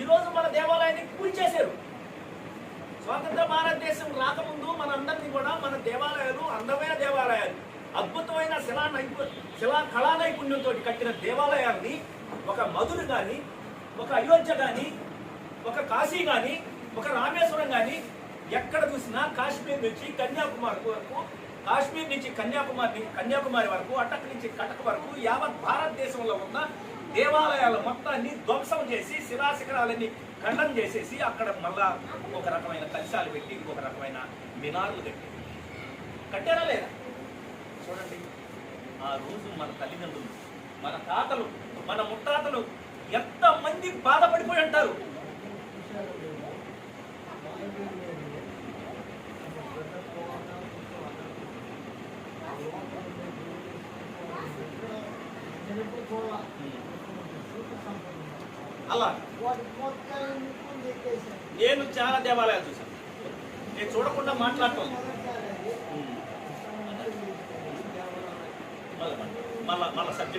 ఈరోజు మన దేవాలయాన్ని కూల్చేశారు స్వాతంత్ర భారతదేశం రాకముందు మనందరినీ కూడా మన దేవాలయాలు అందమైన దేవాలయాలు. అద్భుతమైన శిలా నైపు శిలా కళా నైపుణ్యంతో కట్టిన దేవాలయాల్ని ఒక మధురు కానీ ఒక అయోధ్య కానీ ఒక కాశీ కానీ ఒక రామేశ్వరం కానీ ఎక్కడ చూసినా కాశ్మీర్ నుంచి కన్యాకుమారి వరకు కాశ్మీర్ నుంచి కన్యాకుమారి కన్యాకుమారి వరకు అటక్ నుంచి కటక్ వరకు యావత్ భారతదేశంలో ఉన్న దేవాలయాలు మొత్తాన్ని ధ్వంసం చేసి శిలాశిఖరాలన్నీ ఖండం చేసేసి అక్కడ మళ్ళా ఒక రకమైన కలశాలు పెట్టి ఇంకొక రకమైన మినార్లు కట్టి. కట్టారా లేదా? చూడండి. ఆ రోజు మన తల్లిదండ్రులు మన తాతలు మన ముత్తాతలు ఎంతమంది బాధపడిపోయి ఉంటారు? అలా. నేను చాలా దేవాలయాలు చూశాను. నేను చూడకుండా మాట్లాడటం. మళ్ళీ మళ్ళీ మళ్ళీ సబ్జెక్ట్